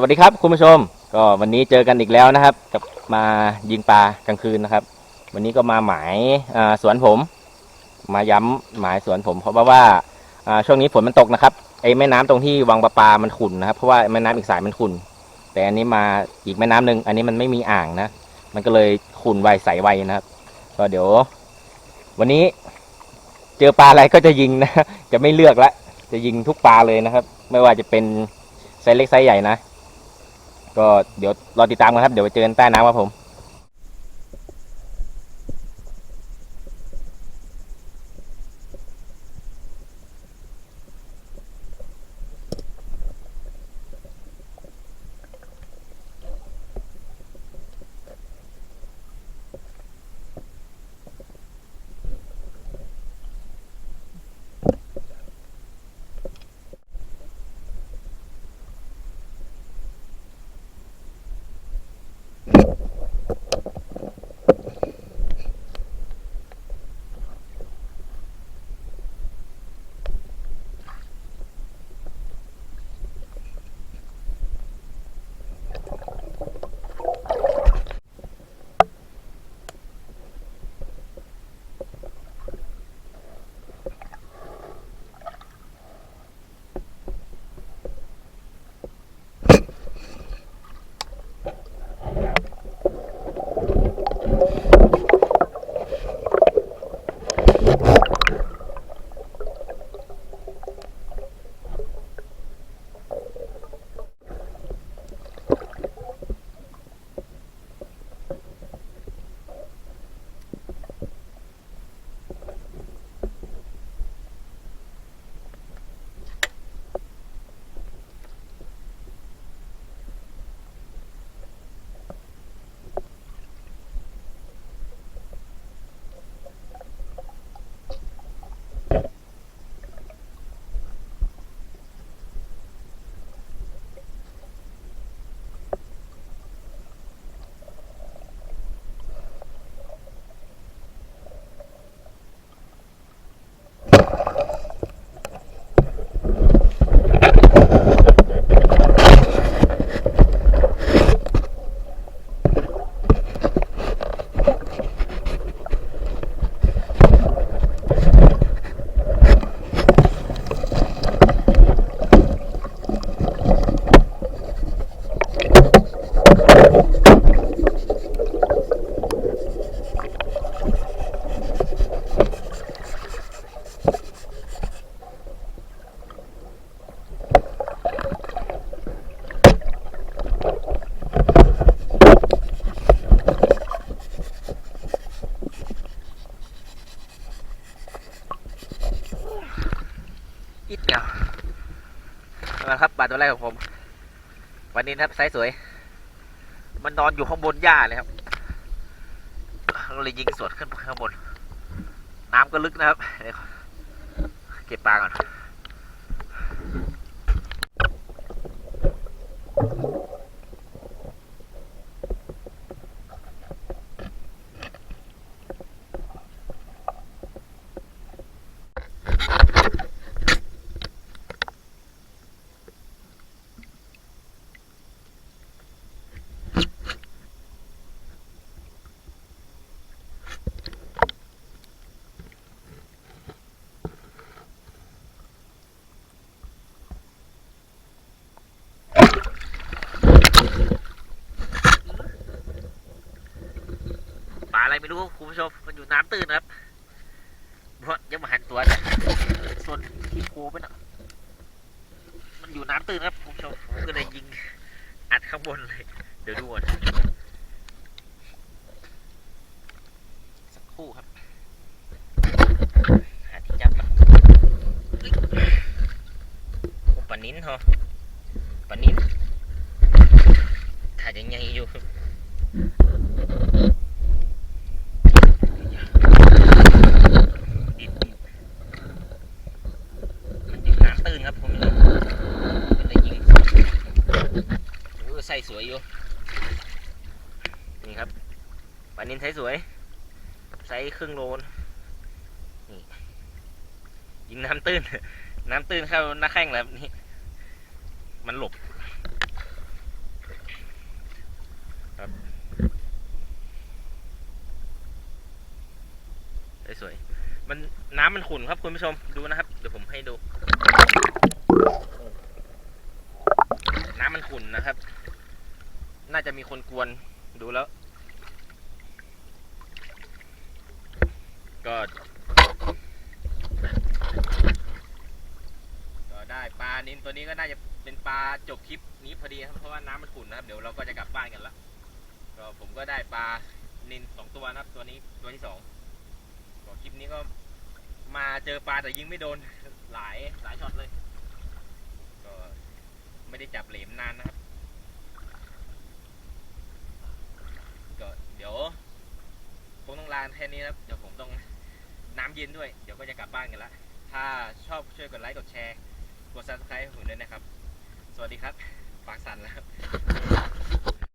วัสดีครับคุณผู้ชม ก็วันนี้เจอกันอีกแล้วนะครับ กับมายิงปลากลางคืนนะครับ วันนี้ก็มาหมายสวนผม มาย้ำหมายสวนผม เพราะว่าอ่าช่วงนี้ฝนมันตกนะครับไอ้แม่น้ำตรงที่วังประปลามันขุ่นนะครับเพราะว่าแม่น้ำอีกสายมันขุ่นแต่อันนี้มาอีกแม่น้ำหนึ่งอันนี้มันไม่มีอ่างนะ มันก็เลยขุ่นไวใสไวนะครับ ก็เดี๋ยว วันนี้เจอปลาอะไรก็จะยิงนะ จะไม่เลือกละ จะยิงทุกปลาเลยนะครับ ไม่ว่าจะเป็นไซส์เล็กไซส์ใหญ่นะ ก็เดี๋ยวรอติดตามกันครับ เดี๋ยวไปเจอกันใต้น้ำครับผม อิดเดียวมาครับปลาตัวแรกของผม วันนี้นะครับไซส์สวย มันนอนอยู่ข้างบนหญ้าเลยครับเราเลยยิงสวนขึ้นไปข้างบน น้ำก็ลึกนะครับ เก็บปลาก่อน ไม่รู้คุณผู้ชมมันอยู่น้ำตื้นครับเพราะยังมาหันตัวเนี่ยส่วนที่โคไปนะมันอยู่น้ำตื้นครับคุณผู้ชมผมก็เลยยิงอัดข้างบนเลย เดี๋ยวดูก่อนสักครู่ครับหาที่จับอนเอ้ยโอ้ปนิ้นเหรอปลานิ้นถ่ายยังไงอยู่ ใส้สวยอยู่ นี่ครับปลานินใส้สวยใซส์ครึ่งโลนนี่ยิงน้ำตื้น น้ำตื้นเข้าหน้าแข้งแล้วนี่ มันหลบครับสวยมันน้ำมันขุ่นครับคุณผู้ชมดูนะครับ เดี๋ยวผมให้ดู น้ำมันขุ่นนะครับ น่าจะมีคนกวนดูแล้ว ก็ก็ได้ปลานินตัวนี้ก็น่าจะเป็นปลาจบคลิปนี้พอดีครับเพราะว่าน้ำมันขุ่นนะครับ เดี๋ยวเราก็จะกลับบ้านกันละก็ผมก็ได้ปลานินสองตัวนะครับ ตัวนี้ตัวที่สองก็คลิปนี้ก็มาเจอปลาแต่ยิงไม่โดนหลายหลายช็อตเลย ก็ไม่ได้จับเหลมนานนะครับ ก็เดี๋ยวคงต้องลาแค่นี้นะเดี๋ยวผมต้องน้ำเย็นด้วย เดี๋ยวก็จะกลับบ้านกันละถ้าชอบช่วยกดไลค์กดแชร์กด subscribe ให้ผมด้วยนะครับ สวัสดีครับ ปากสั่นแล้ว